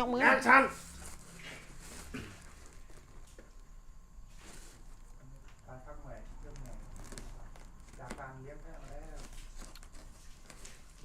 ยกมือแอคชั่นการพักใหม่เรื่องใหม่จากการเลี้ยงแพะมาแล้ว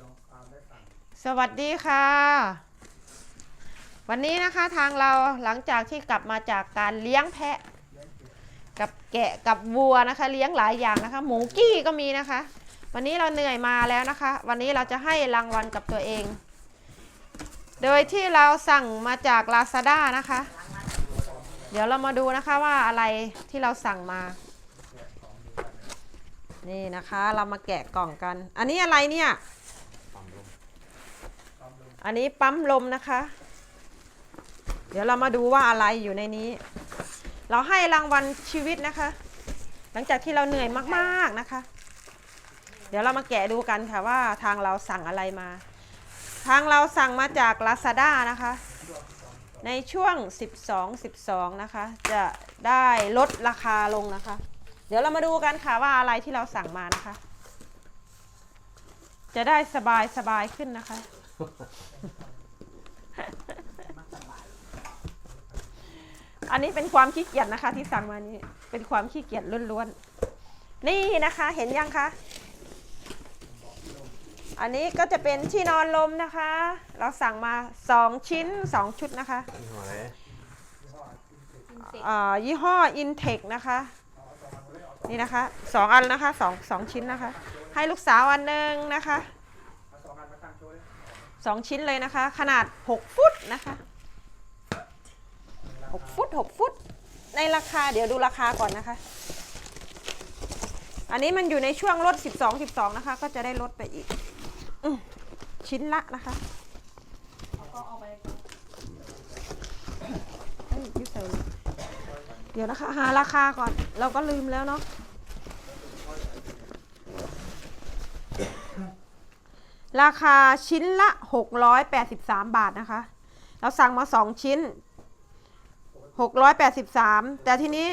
ลองตามได้สั่งสวัสดีค่ะ วันนี้นะคะทางเราหลังจากที่กลับมาจากการเลี้ยงแพะ เลี้ยงเก็บกับแกะกับวัวนะคะ เลี้ยงหลายอย่างนะคะ หมูกี้ก็มีนะคะ วันนี้เราเหนื่อยมาแล้วนะคะ วันนี้เราจะให้รางวัลกับตัวเอง โดยที่เราสั่งมาจาก Lazada นะคะ เดี๋ยวเรามาดูนะคะว่าอะไรที่เราสั่งมา นี่นะคะเรามาแกะกล่องกัน อันนี้อะไรเนี่ย อันนี้ปั๊มลมนะคะ เดี๋ยวเรามาดูว่าอะไรอยู่ในนี้ เราให้รางวัลชีวิตนะคะ หลังจากที่เราเหนื่อยมากๆนะคะ เดี๋ยวเรามาแกะดูกันค่ะว่าทางเราสั่งอะไรมา ทางเราสั่งมาจาก Lazada นะคะ ในช่วง 12 12 นะคะ จะได้ลดราคาลงนะคะ เดี๋ยวเรามาดูกันค่ะว่าอะไรที่เราสั่งมานะคะ จะได้สบายสบายขึ้นนะคะ อันนี้เป็นความขี้เกียจนะคะที่สั่งมานี้ เป็นความขี้เกียจล้วนๆ นี่นะคะเห็นยังคะ อันนี้ก็จะเป็นที่นอนลมนะคะ เราสั่งมา 2 ชิ้น 2 ชุดนะคะนี่หัวอะไรอ่ายี่ห้อ Intech นะคะ นี่นะคะ 2 อันนะคะ2 2ชิ้นนะคะ ให้ลูกสาวอันหนึงนะคะเอาสองอันมาตั้งโชว์เลยสองชิ้นเลยนะคะ ขนาด 6 ฟุตนะคะ6ฟุต6ฟุต ในราคาเดี๋ยวดูราคาก่อนนะคะ อันนี้มันอยู่ในช่วงลด 12 12 นะคะ ก็จะได้ลดไปอีกอืม ชิ้นละนะคะเอ้ยยูใส่เลยเดี๋ยวนะคะ หาราคาก่อน เราก็ลืมแล้วเนาะ ราคาชิ้นละ 683 บาทนะคะ เราสั่งมา 2 ชิ้น 683 แต่ทีนี้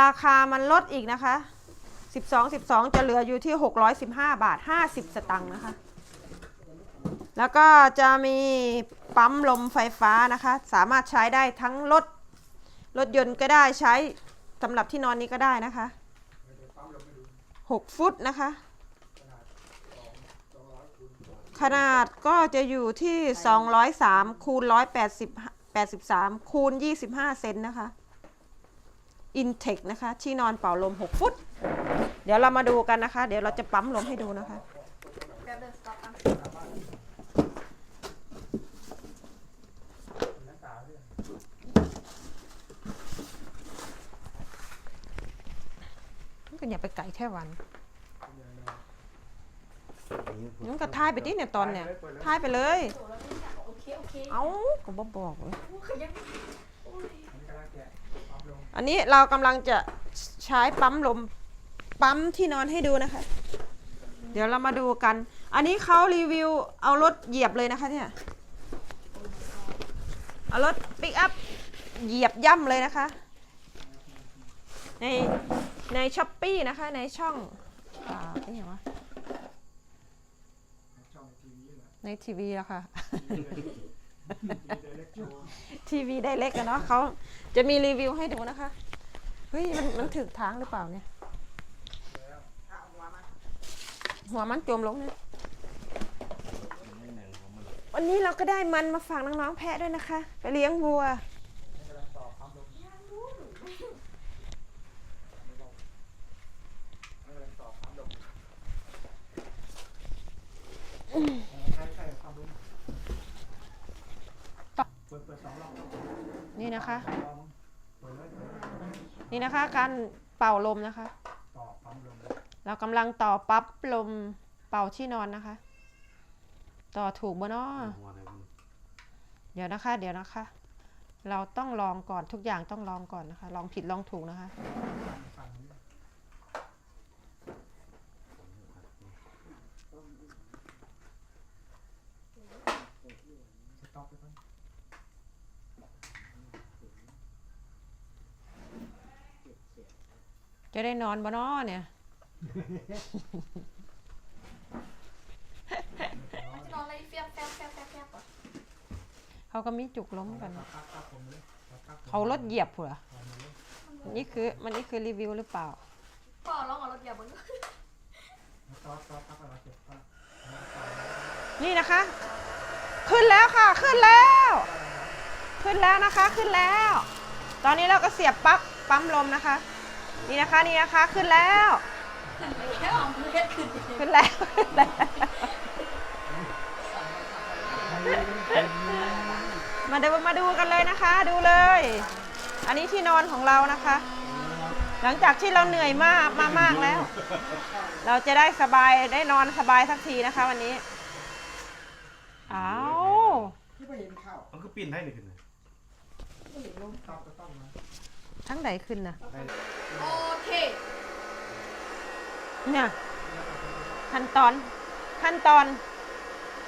ราคามันลดอีกนะคะ 12 12 จะเหลืออยู่ที่ 615 บาท 50 สตังค์นะคะ แล้วก็จะมีปั๊มลมไฟฟ้านะคะ สามารถใช้ได้ทั้งรถรถยนต์ก็ได้ใช้สำหรับที่นอนนี้ก็ได้นะคะ 6 ฟุตนะคะ ขนาดก็จะอยู่ที่ 203คูณ180 83คูณ25 เซนนะคะ Intech นะคะ ที่นอนเป่าลม 6 ฟุต เดี๋ยวเรามาดูกันนะคะ เดี๋ยวเราจะปั๊มลมให้ดูนะคะ นักตาเรื่อง มัน ก็อย่าไปไก่แค่วันเรื่องเรื่องมันก็ทายไปดิเนี่ยตอนเนี่ยทายไปเลยโอเคโอเคเอ้าก็บบอกเลยขยันโอ้ยอันนี้กำลังแกะความลงอันนี้เรากำลังจะใช้ปั๊มลมปั๊มที่นอนให้ดูนะคะ เดี๋ยวเรามาดูกัน อันนี้เขารีวิวเอารถเหยียบเลยนะคะเนี่ย เอารถปิกอัพเหยียบย่ำเลยนะคะ ใน ในช้อปปี้นะคะในช่องอ่าเป็นไงวะช่องทีวีเหรอในทีวีอะค่ะทีวีเล็กโชว์ทีวีได้เล็กอะเนาะเขาจะมีรีวิวให้ดูนะคะ เฮ้ย มันมันถึกทางหรือเปล่าเนี่ยหัวมันจมลงเนี่ยวันนี้เราก็ได้มันมาฝากน้องๆแพะด้วยนะคะ ไปเลี้ยงวัว นี่กำลังต่อความลงนี่กำลังต่อความลงใช่ใช่ความลงเปิดเปิดสองรอบ นี่นะคะ นี่นะคะ การเป่าลมนะคะ เรากำลังต่อปั๊บลมเป่าที่นอนนะคะ ต่อถูกบ่เนาะหัวอเดี๋ยวนะคะ เดี๋ยวนะคะ เราต้องลองก่อนทุกอย่างต้องลองก่อนนะคะ ลองผิดลองถูกนะคะ ฝั่งนี้สต็ อปไปก่อนจะได้นอนบ่เนาะเนี่ย มันจะนอนอะไรเฟียบแฟบแฟบแฟบแฟบก่อนเขาเขาก็มีจุกล้มกันปักปักปักผมเลยปักปักผมเขารถเหยียบผัวเอามาเลยนี่คือมันนี่คือรีวิวหรือเปล่าพ่อร้องเอารถเหยียบมึงต่อต่อปักอะไรเก็บปักนี่นะคะ ขึ้นแล้วค่ะ ขึ้นแล้ว ขึ้นแล้วนะคะ ขึ้นแล้ว ตอนนี้เราก็เสียบปลั๊กปั๊มลมนะคะ นี่นะคะ นี่นะคะ ขึ้นแล้ว ขึ้นแล้วขึ้นแล้วมาดูมาดูกันเลยนะคะ ดูเลย อันนี้ที่นอนของเรานะคะ หลังจากที่เราเหนื่อยมากมามากแล้ว เราจะได้สบายได้นอนสบายสักทีนะคะ วันนี้อ้าว ที่ไปเห็นข้าว มันก็ ปีนได้เลยขึ้นเลยไม่เห็นลมตับก็ต้องมาทั้งใดขึ้นนะโอเคเนี่ยขั้นตอนขั้นตอน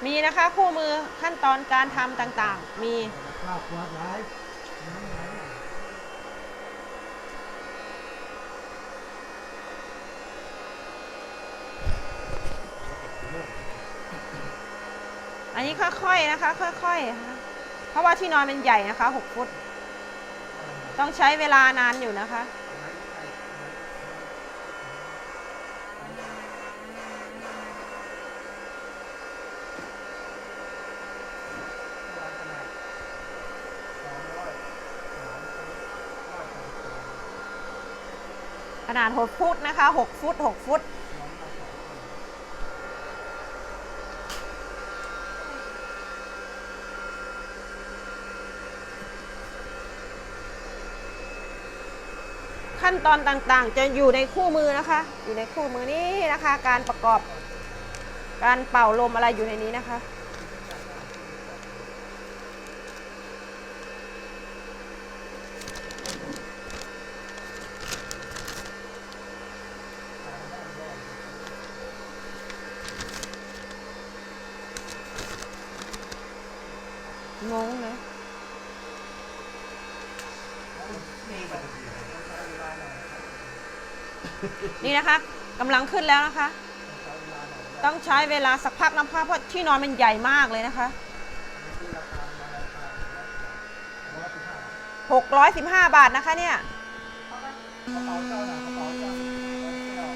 มีนะคะคู่มือขั้นตอนการทำต่างๆ มีข้าวขวดร้ายอันนี้ค่อยๆนะคะ ค่อยๆนะคะ เพราะว่าที่นอนมันใหญ่นะคะหกฟุต ต้องใช้เวลานานอยู่นะคะ ขนาดหกฟุตนะคะหกฟุตหกฟุต ขั้นตอนต่างๆ จะอยู่ในคู่มือนะคะ อยู่ในคู่มือนี้นะคะ การประกอบ การเป่าลมอะไรอยู่ในนี้นะคะ งงเลย นี่นะคะกำลังขึ้นแล้วนะคะ ต้องใช้เวลาสักพักนะคะเพราะที่นอนมันใหญ่มากเลยนะคะ615 บาทนะคะเนี่ยกระเป๋าเจ้าหน่ะกระเป๋าเจ้าเจ้า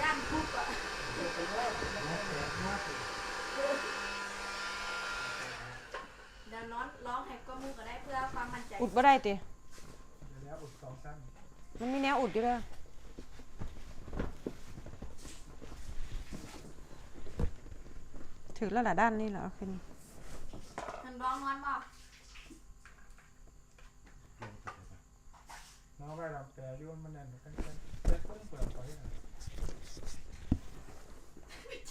ย่านทุกอะ เดี๋ยวน้องร้องให้ก็มูก็ได้เพื่อความมั่นใจอุดบ่ได้ติเดี๋ยวแล้วอุดสองสั้นมันมีแนวอุดอยู่เลยถือแล้วล่ะด้านนี้เหรอเอาขึ้นมันร้องนอนบ่น้องไปรับแต่ยุ่นมันแน่นกันกันเปิดเปิดเปิดก่อนที่ไห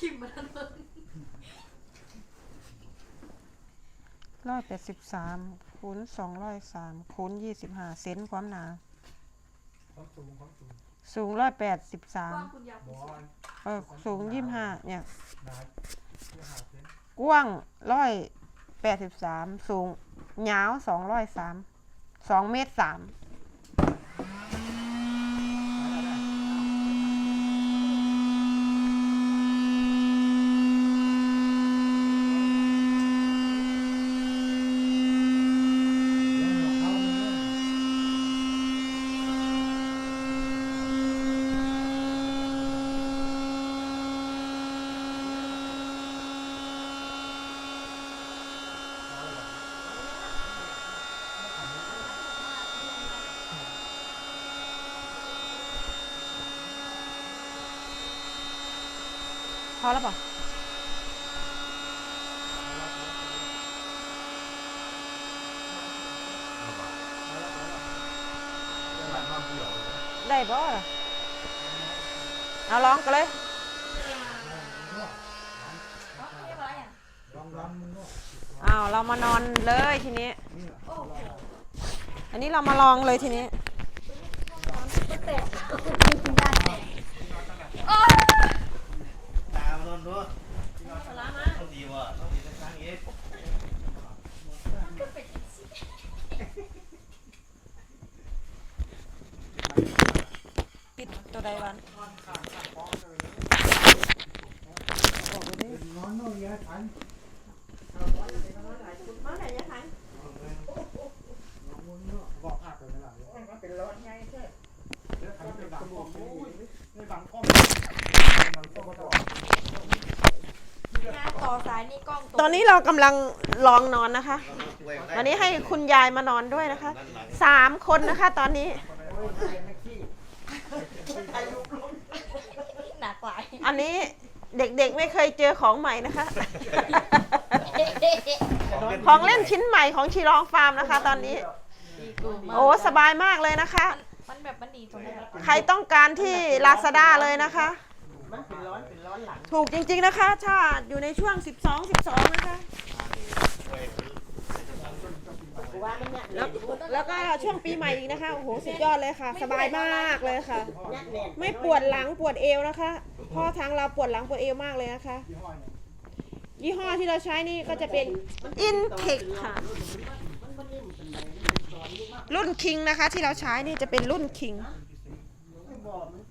นชิมมาแล้วเนอะร้อยแปดสิบสามคูณสองร้อยสามคูณยี่สิบห้าเซนความหนา ความสูงความสูงสูงร้อยแปดสิบสามกว้างคุณยาวบคุณอสูงลเออสูงยี่สิบห้าเนี่ย หนาที่หาเส้นกว้างร้อยแปดสิบสามสูงยาวสองร้อยสามสองเมตรสาม พอแล้วเปล่ะได้บ่ล่ะเอาลองกันเลยอ๋อเรียกว่าอะไรอะลองลองมึงเนาเรามานอนเลยทีนี้ อันนี้เรามาลองเลยทีนี้ มันแตกด้านแตกโอ้ย ตามโดนดูสลามาต้องดีว่ะต้องดีทั้งครั้งเอ๊ะมันก็เป็นสิปิดตัวใดวันนอนโน่นยาทันมาไหนยะทันบอกภาพไปไหมล่ะมันเป็นร้อนไงใช่เดี๋ยวทันไปบังกล้องในบังกล้องบังกล้องก็ต้องงา นต่อสายนี่กล้องตอนนี้เรากำลังลองนอนนะคะตอนนี้ให้คุณยายมานอนด้วยนะคะสามคนนะคะ ตอนนี้หนักหลายอันนี้เด็กๆไม่เคยเจอของใหม่นะคะ ของเล่นชิ้นใหม่ของชีรองฟาร์มนะคะ ตอนนี้ โอ้สบายมากเลยนะคะ มันแบบมันดีตรงนี้ใครต้องการที่ลาซาด้าเลยนะคะ มันเป็นร้อนเป็นร้อนหลังถูกจริงๆนะคะถ้าอยู่ในช่วง 12 12 นะคะ ว่ามันเนี่ยแล้วแล้วก็ช่วงปีใหม่อีกนะคะ โอ้โห สุดยอดเลยค่ะ สบายมากเลยค่ะยัดแน่นไม่ปวดหลังปวดเอวนะคะ เพ่อทางเราปวดหลังปวดเอวมากเลยนะคะ ยี่ห้อที่เราใช้นี่ก็จะเป็น Intec ค่ะ รุ่นคิงนะคะที่เราใช้นี่จะเป็นรุ่นคิง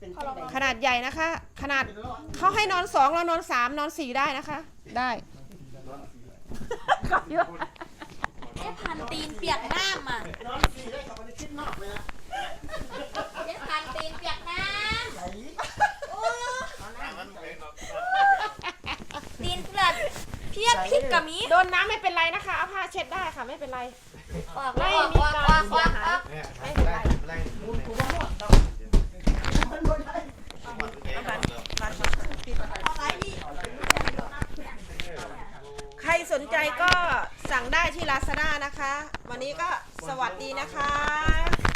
บอกมันเป็นจังไดขนาดใหญ่นะคะ ขนาดเขาให้นอนสองเรานอนสามนอนสี่ได้นะคะ ได้ เจ๊พันตีนเปียกน้ำอะนอนสี่ได้กับมันคิดนอกเลยนะเจ๊พันตีนเปียกน้ไหนำโอ้ตีนเลือดเพี้ยนพริกกับมีโดนน้ำไม่เป็นไรนะคะเอาผ้าเช็ดได้ค่ะไม่เป็นไร ออกไม่ออกมีออกการออกเสีอยอกหายออกเนี่ยไล่ไล่มุนกูว่าหมดดอกมันบ่ได้ อะไรนี่ ใครสนใจก็สั่งได้ที่ลาซาด้านะคะ วันนี้ก็สวัสดีนะคะ